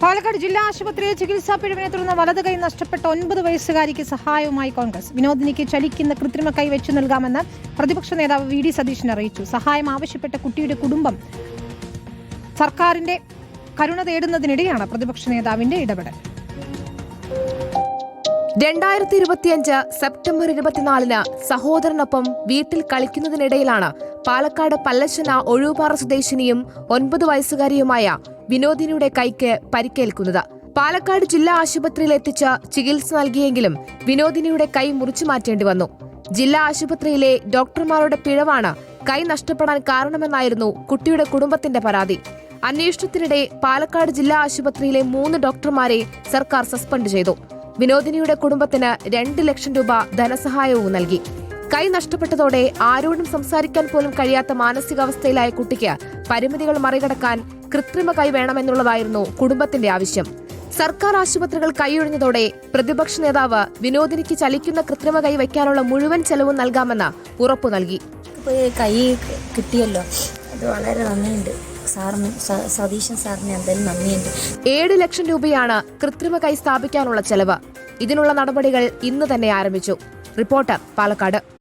പാലക്കാട് ജില്ലാ ആശുപത്രിയിൽ ചികിത്സാ പിഴവിനെ തുടർന്ന് വലത് കൈ നഷ്ടപ്പെട്ട ഒൻപത് വയസ്സുകാരിക്ക് സഹായവുമായി കോൺഗ്രസ്. വിനോദിനിക്ക് ചലിക്കുന്ന കൃത്രിമ കൈ വെച്ചു നൽകാമെന്ന് പ്രതിപക്ഷ നേതാവ് വി ഡി സതീശൻ അറിയിച്ചു. സഹായം ആവശ്യപ്പെട്ട കുട്ടിയുടെ കുടുംബം സർക്കാരിന്റെ കരുണ തേടുന്നതിനിടെയാണ് പ്രതിപക്ഷ നേതാവിന്റെ ഇടപെടൽ. രണ്ടായിരത്തി ഇരുപത്തിയഞ്ച് സെപ്റ്റംബർ ഇരുപത്തിനാലിന് സഹോദരനൊപ്പം വീട്ടിൽ കളിക്കുന്നതിനിടയിലാണ് പാലക്കാട് പല്ലശ്ശന ഒഴുപാറ സ്വദേശിനിയും ഒൻപത് വയസ്സുകാരിയുമായ വിനോദിനിയുടെ കൈക്ക് പരിക്കേൽക്കുന്നത്. പാലക്കാട് ജില്ലാ ആശുപത്രിയിൽ എത്തിച്ച ചികിത്സ നൽകിയെങ്കിലും വിനോദിനിയുടെ കൈ മുറിച്ചു മാറ്റേണ്ടി വന്നു. ജില്ലാ ആശുപത്രിയിലെ ഡോക്ടർമാരുടെ പിഴവാണ് കൈ നഷ്ടപ്പെടാൻ കാരണമെന്നായിരുന്നു കുട്ടിയുടെ കുടുംബത്തിന്റെ പരാതി. അന്വേഷണത്തിനിടെ പാലക്കാട് ജില്ലാ ആശുപത്രിയിലെ മൂന്ന് ഡോക്ടർമാരെ സർക്കാർ സസ്പെൻഡ് ചെയ്തു. വിനോദിനിയുടെ കുടുംബത്തിന് രണ്ട് ലക്ഷം രൂപ ധനസഹായവും നൽകി. കൈ നഷ്ടപ്പെട്ടതോടെ ആരോടും സംസാരിക്കാൻ പോലും കഴിയാത്ത മാനസികാവസ്ഥയിലായ കുട്ടിക്ക് പരിമിതികൾ മറികടക്കാൻ കൃത്രിമ കൈ വേണമെന്നുള്ളതായിരുന്നു കുടുംബത്തിന്റെ ആവശ്യം. സർക്കാർ ആശുപത്രികൾ കൈയൊഴിഞ്ഞതോടെ പ്രതിപക്ഷ നേതാവ് വിനോദിനിക്ക് ചലിക്കുന്ന കൃത്രിമ കൈ വയ്ക്കാനുള്ള മുഴുവൻ ചെലവും നൽകാമെന്ന് ഉറപ്പു നൽകി. കൈ കിട്ടിയല്ലോ. അത് വളരെ നന്ദിയുണ്ട്. സാറിന് സതീശൻ സാറിന് എന്തായാലും നന്ദിയുണ്ട്. ഏഴ് ലക്ഷം രൂപയാണ് കൃത്രിമ കൈ സ്ഥാപിക്കാനുള്ള ചെലവ്. ഇതിനുള്ള നടപടികൾ ഇന്ന് തന്നെ ആരംഭിച്ചു. റിപ്പോർട്ടർ പാലക്കാട്.